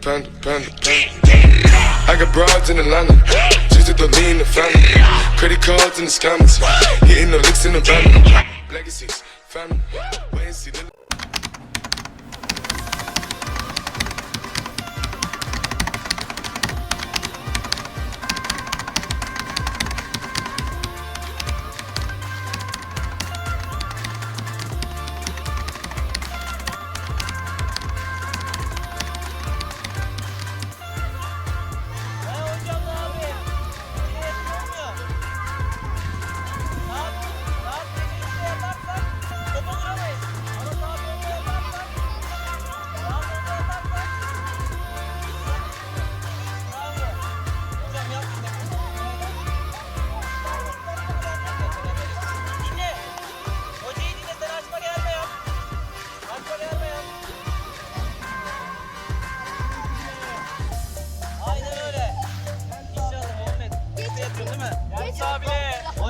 panda, panda, panda. I got broads in Atlanta, just to in the family. Credit cards in the scammers, hitting the licks in the van. Legacies, family.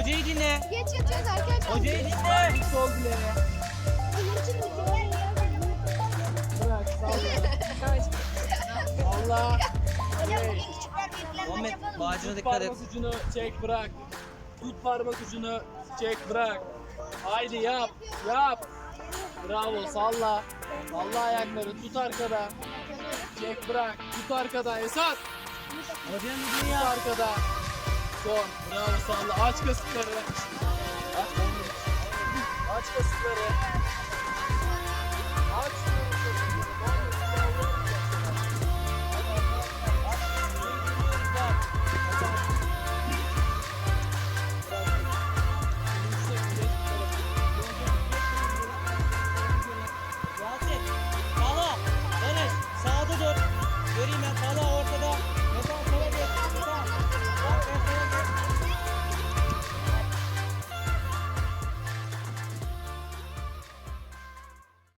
Hocayı dinle. Geç yatıyoruz arkadaşlar. Hocayı dinle. Sol bileğe. Bırak salla. Allah. Muhammed bağcına Tut dikkat et. parmak ucunu çek bırak. Tut parmak ucunu çek bırak. Haydi yap. Yap. Bravo salla. Salla ayakları tut arkada. Çek bırak. Tut arkada Esat. Hocam Tut arkada. Son. Bravo salla. Aç kasıkları. Aç. Aç kasıkları. Aç. Göreyim ben. Sağda